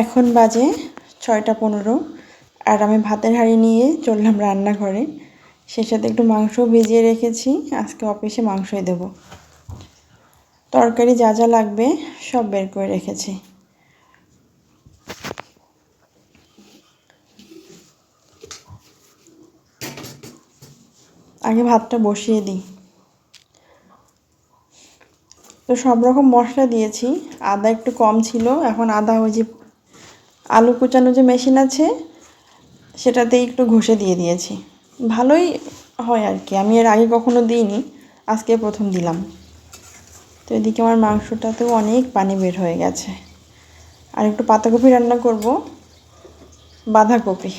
এখন বাজে ছয়টা পনেরো আর আমি ভাতের হাঁড়ি নিয়ে চললাম রান্নাঘরে। সেই সাথে একটু মাংস ভিজিয়ে রেখেছি, আজকে অফিসে মাংসই দেবো। তরকারি যা যা লাগবে সব বের করে রেখেছি। আগে ভাতটা বসিয়ে দিই। তো সব রকম মশলা দিয়েছি, আদা একটু কম ছিল, এখন আদা ওই যে আলু কুচানো যে মেশিন আছে সেটাতে একটু ঘষে দিয়ে দিয়েছি। ভালোই হয় আর কি, আমি এর আগে কখনো দিইনি, আজকে প্রথম দিলাম। তো এদিকে আমার মাংসটাতেও অনেক পানি বের হয়ে গেছে। আর একটু পাতাকপি রান্না করব, বাঁধাকপি।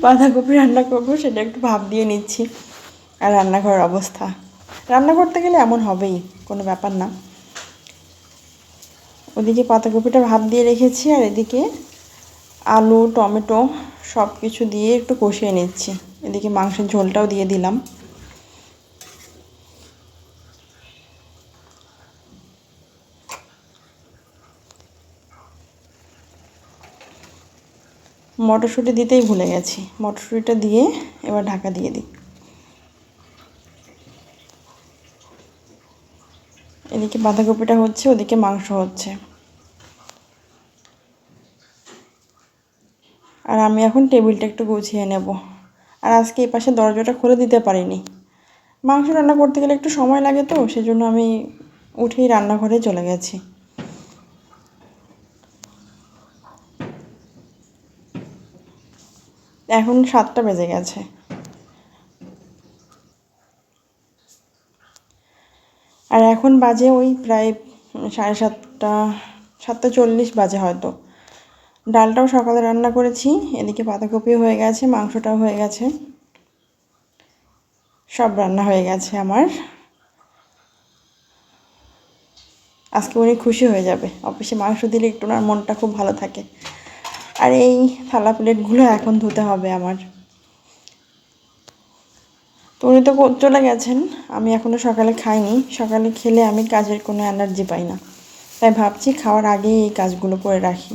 বাঁধাকপি রান্না করব, সেটা একটু ভাব দিয়ে নিচ্ছি। আর রান্নাঘরের অবস্থা। রান্না করতে গেলে এমন হবেই, কোনো ব্যাপার না। ওদিকে পাতাকপিটা ভাপ দিয়ে রেখেছি আর এদিকে আলু, টমেটো সব কিছু দিয়ে একটু কষিয়ে নিচ্ছি। এদিকে মাংসের ঝোলটাও দিয়ে দিলাম। মটরশুঁটি দিতেই ভুলে গেছি। মটরশুঁটিটা দিয়ে এবার ঢাকা দিয়ে দিই। এদিকে বাঁধাকপিটা হচ্ছে, ওদিকে মাংস হচ্ছে। আমি এখন টেবিলটা একটু গুছিয়ে নেব। আর আজকে এই পাশে দরজাটা খুলে দিতে পারিনি। মাংস রান্না করতে গেলে একটু সময় লাগে তো, সেজন্য আমি উঠেই রান্নাঘরে চলে গেছি। এখন সাতটা বেজে গেছে। আর এখন বাজে ওই প্রায় সাড়ে সাতটা সাতটা চল্লিশ বাজে হয়তো। ডালটাও সকালে রান্না করেছি, এদিকে পাতাকপিও হয়ে গেছে, মাংসটাও হয়ে গেছে। সব রান্না হয়ে গেছে আমার। আজকে উনি খুশি হয়ে যাবে, অফিসে মাংস দিলে একটু ওনার মনটা খুব ভালো থাকে। আর এই থালা প্লেটগুলো এখন ধুতে হবে আমার। তো উনি তো চলে গেছেন, আমি এখনও সকালে খাইনি, সকালে খেলে আমি কাজের কোনো এনার্জি পাই না। তাই ভাবছি খাওয়ার আগেই এই কাজগুলো করে রাখি।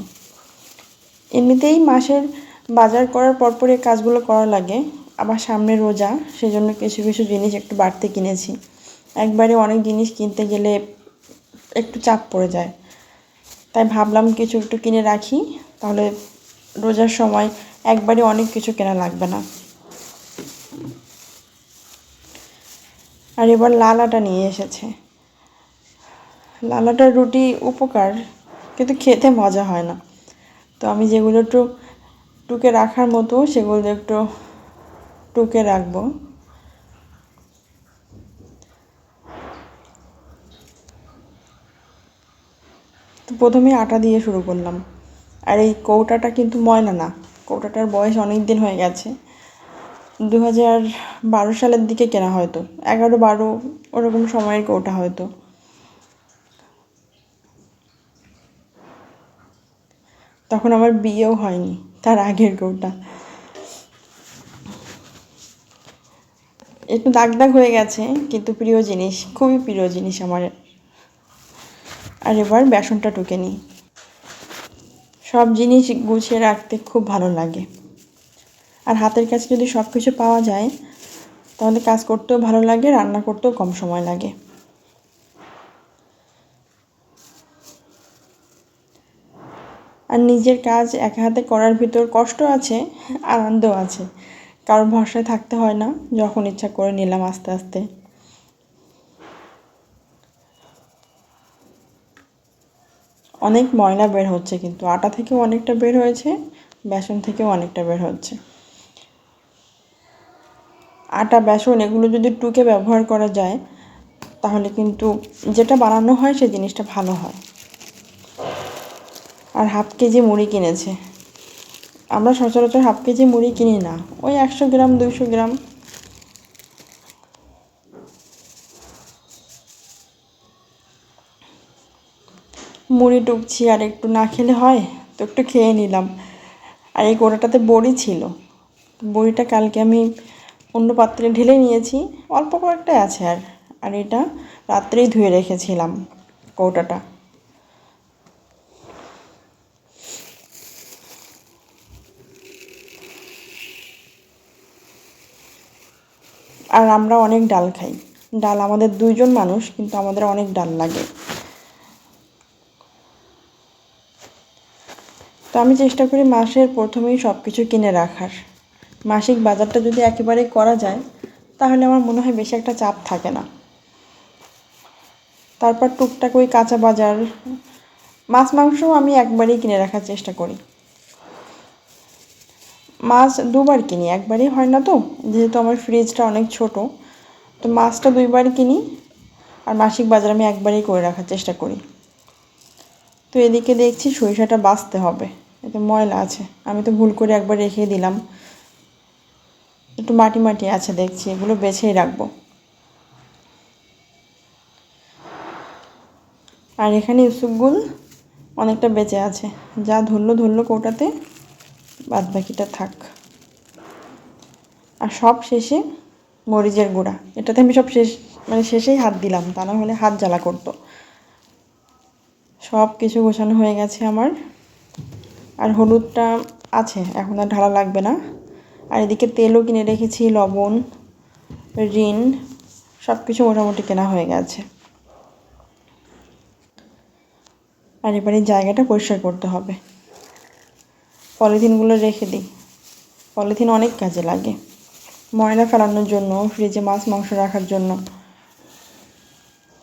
এমনিতেই মাসের বাজার করার পরপর এই কাজগুলো করা লাগে। আবার সামনে রোজা, সেজন্য কিছু কিছু জিনিস একটু বাড়তে কিনেছি। একবারে অনেক জিনিস কিনতে গেলে একটু চাপ পড়ে যায়। তাই ভাবলাম কিছু একটু কিনে রাখি, তাহলে রোজার সময় একবারে অনেক কিছু কেনা লাগবে না। আর এবার লালাটা নিয়ে এসেছে। লালাটার রুটি উপকার, কিন্তু খেতে মজা হয় না। তো আমি যেগুলো একটু টুকে রাখার মতো সেগুলো একটু টুকে রাখব। তো প্রথমে আটা দিয়ে শুরু করলাম। আর এই কৌটাটা কিন্তু ময়না না, কৌটাটার বয়স অনেক দিন হয়ে গেছে। দু হাজার বারো সালের দিকে কেনা হয়তো, এগারো বারো ওরকম সময়ের কৌটা হয়তো। তখন আমার বিয়েও হয়নি, তার আগের কৌটা একটু দাগ দাগ হয়ে গেছে, কিন্তু প্রিয় জিনিস, খুবই প্রিয় জিনিস আমার। আর এবার বেসনটা টুকে নিই। সব জিনিস গুছিয়ে রাখতে খুব ভালো লাগে। আর হাতের কাছে যদি সব কিছু পাওয়া যায়, তাহলে কাজ করতেও ভালো লাগে, রান্না করতেও কম সময় লাগে। আর নিজের কাজ এক হাতে করার ভিতর কষ্ট আছে, আনন্দ আছে। কারোর ভরসায় থাকতে হয় না, যখন ইচ্ছা করে নিলাম আস্তে আস্তে। অনেক ময়লা বের হচ্ছে কিন্তু, আটা থেকেও অনেকটা বের হয়েছে, বেসন থেকেও অনেকটা বের হচ্ছে। আটা, বেসন এগুলো যদি টুকে ব্যবহার করা যায়, তাহলে কিন্তু যেটা বানানো হয়, সেই জিনিসটা ভালো হয়। আর হাফ কেজি মুড়ি কিনেছে। আমরা সচরাচর হাফ কেজি মুড়ি কিনি না। ওই একশো গ্রাম, দুইশো গ্রাম। মুড়ি টুকছি আর একটু না খেলে হয়, তো একটু খেয়ে নিলাম। আর এই গোড়াটাতে বড়ি ছিল। বড়িটা কালকে আমি অন্য পাত্রে ঢেলে নিয়েছি। অল্প কয়েকটাই আছে আর আর এটা রাত্রেই ধুয়ে রেখেছিলাম কৌটাটা আর আমরা অনেক ডাল খাই। ডাল আমাদের দুইজন মানুষ, কিন্তু আমাদের অনেক ডাল লাগে। তো আমি চেষ্টা করি মাসের প্রথমেই সব কিছু কিনে রাখার। মাসিক বাজারটা যদি একেবারেই করা যায়, তাহলে আমার মনে হয় বেশি একটা চাপ থাকে না। তারপর টুকটাক ওই কাঁচা বাজার, মাছ মাংসও আমি একবারেই কিনে রাখার চেষ্টা করি। মাছ দুবার কিনি, একবারই হয় না তো? যেহেতু আমার ফ্রিজটা অনেক ছোট, তো মাছটা দুইবার কিনি আর মাসিক বাজার আমি একবারই করে রাখার চেষ্টা করি। তো এদিকে দেখছি সরিষাটা বাঁচতে হবে, এতে ময়লা আছে। আমি তো ভুল করে একবার রেখে দিলাম। একটু মাটি মাটি আছে দেখছি, এগুলো বেছেই রাখব। আর এখানে ইউসুফগুল অনেকটা বেঁচে আছে, যা ধরলো ধরলো কৌটাতে। বাদ বাকিটা থাক। আর সব শেষে মরিচের গুঁড়া। এটাতে আমি সব শেষ মানে শেষেই হাত দিলাম, তা না হলে হাত জ্বালা করতো। সব কিছু গোছানো হয়ে গেছে আমার। আর হলুদটা আছে, এখন আর ঢালা লাগবে না। আর এদিকে তেলও কিনে রেখেছি, লবণ, রিন সব কিছু মোটামুটি কেনা হয়ে গেছে। আর এবারে জায়গাটা পরিষ্কার করতে হবে। পলিথিনগুলো রেখে দিই। পলিথিন অনেক কাজে লাগে। ময়লা ফেলানোর জন্য, ফ্রিজে মাছ, মাংস রাখার জন্য।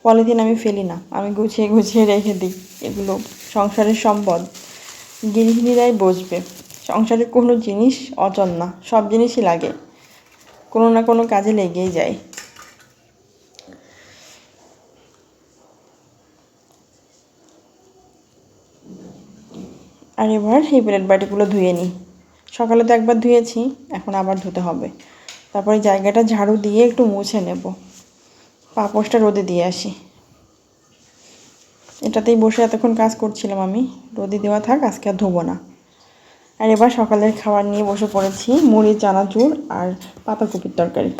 পলিথিন আমি ফেলি না, আমি গুছিয়ে গুছিয়ে রেখে দিই। এগুলো সংসারের সম্পদ। গৃহিণীরাই বসবে সংসারে কোনো জিনিস অচল না, সব জিনিসই লাগে। কোনো না কোনো কাজে লেগেই যায়। আর এবার এই প্লেট বাটিগুলো ধুয়ে নিই। সকালে তো একবার ধুয়েছি, এখন আবার ধুতে হবে। তারপরে জায়গাটা ঝাড়ু দিয়ে একটু মুছে নেব। পাপোশটা রোদে দিয়ে আসি। এটাতেই বসে এতক্ষণ কাজ করছিলাম আমি। রোদে দেওয়া থাক, আজকে আর ধোবো না। আর এবার সকালের খাবার নিয়ে বসে পড়েছি, মুড়ি, চানাচুর আর পাতাকপির তরকারি।